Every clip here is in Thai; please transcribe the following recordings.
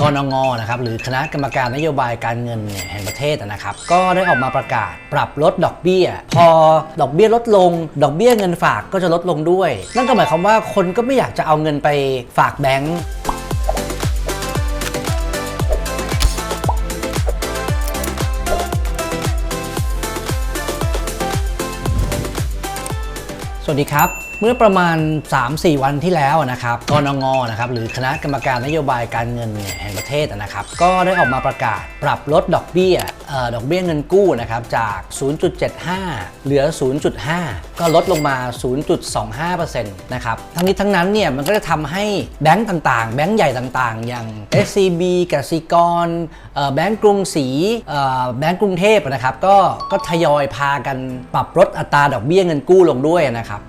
กนงนะครับหรือคณะกรรมการนโยบายการเงินแห่งประเทศนะครับ ก็ได้ออกมาประกาศปรับลดดอกเบี้ย พอดอกเบี้ยลดลง ดอกเบี้ยเงินฝากก็จะลดลงด้วย นั่นก็หมายความว่าคนก็ไม่อยากจะเอาเงินไปฝากแบงก์สวัสดีครับ เมื่อประมาณ 3-4 วันที่แล้วนะครับกนงนะครับหรือคณะกรรมการนโยบายการเงินแห่งประเทศนะครับ ก็ได้ออกมาประกาศปรับลดดอกเบี้ยออดอกเบี้ยเงินกู้นะครับจาก 0.75 เหลือ 0.5 ก็ลดลงมา 0.25%นะครับทั้งนี้ทั้งนั้นเนี่ยมันก็จะทำให้แบงก์ต่างๆ แบงก์ใหญ่ต่างๆ อย่าง SCB กสิกรแบงก์กรุงศรีแบงก์กรุงเทพนะครับก็ก็ทยอยพากันปรับลดอัตราดอกเบี้ยเงินกู้ลงด้วยนะครับ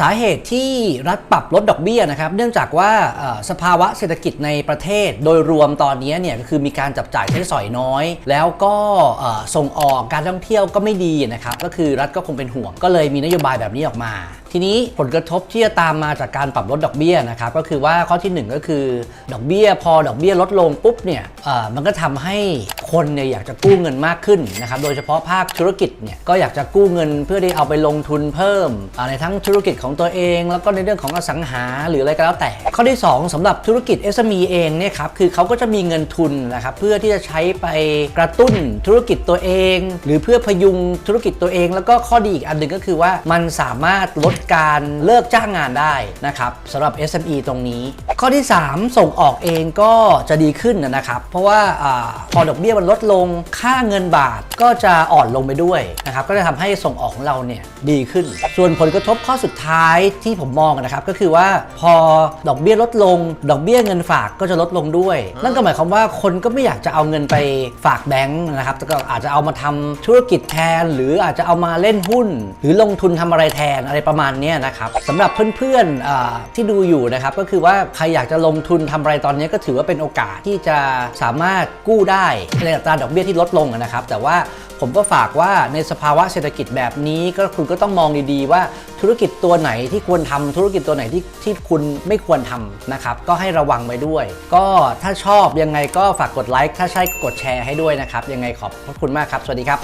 สาเหตุที่รัฐปรับลดดอกเบี้ยนะครับ เนื่องจากว่าสภาวะเศรษฐกิจในประเทศโดยรวมตอนนี้เนี่ยก็คือมีการจับจ่ายใช้สอยน้อย แล้วก็ส่งออกการท่องเที่ยวก็ไม่ดีนะครับ ก็คือรัฐก็คงเป็นห่วง ก็เลยมีนโยบายแบบนี้ออกมา ทีนี้ผลกระทบที่จะตามมาจากการปรับลดดอกเบี้ยนะครับ ก็คือว่าข้อทีหนึ่1 ก็คือ ดอกเบี้ยพอดอกเบี้ยลดลงปุ๊บเนี่ยมันก็ทำให้คนเนี่ยอยากจะกู้เงินมากขึ้นนะครับโดยเฉพาะภาคธุรกิจเนี่ยก็อยากจะกู้เงินเพื่อที่เอาไปลงทุนเพิ่มในทั้งธุรกิจของตัวเอง แล้วก็ในเรื่องของอสังหาหรืออะไรก็แล้วแต่ ข้อที่ 2สำหรับธุรกิจ SME เองเนี่ยครับคือเขาก็จะมีเงินทุนนะครับเพื่อที่จะใช้ไปกระตุ้นธุรกิจตัวเอง หรือเพื่อพยุงธุรกิจตัวเอง แล้วก็ข้อดีอีกอันหนึ่งก็คือว่ามันสามารถลดการเลิกจ้างงานได้นะครับสำหรับ SME ตรงนี้ ข้อที่ 3 ส่งออกเองก็จะดีขึ้นนะครับ เพราะว่าพอดอกเบี้ยมันลดลงค่าเงินบาทก็จะอ่อนลงไปด้วยนะครับก็จะทำให้ส่งออกของเราเนี่ยดีขึ้น ส่วนผลกระทบข้อสุดท้ายที่ผมมองนะครับก็คือว่าพอดอกเบี้ยลดลง ดอกเบี้ยเงินฝากก็จะลดลงด้วย นั่นก็หมายความว่าคนก็ไม่อยากจะเอาเงินไปฝากแบงก์นะครับก็อาจจะเอามาทำธุรกิจแทน หรืออาจจะเอามาเล่นหุ้น หรือลงทุนทำอะไรแทนอะไรประมาณเนี้ยนะครับสำหรับเพื่อนๆอ่าที่ดูอยู่นะครับก็คือว่าใครอยากจะลงทุนทำอะไรตอนนี้ก็ถือว่าเป็นโอกาสที่จะสามารถกู้ได้ในอัตราดอกเบี้ยที่ลดลงนะครับ แต่ว่าผมก็ฝากว่าในสภาวะเศรษฐกิจแบบนี้ก็คุณก็ต้องมองดีๆ ว่าธุรกิจตัวไหนที่ควรทำธุรกิจตัวไหนที่ที่คุณไม่ควรทำนะครับก็ให้ระวังไว้ด้วย ก็ถ้าชอบยังไงก็ฝากกดไลค์ถ้าใช่กดแชร์ให้ด้วยนะครับ ยังไงขอบพระคุณมากครับ สวัสดีครับ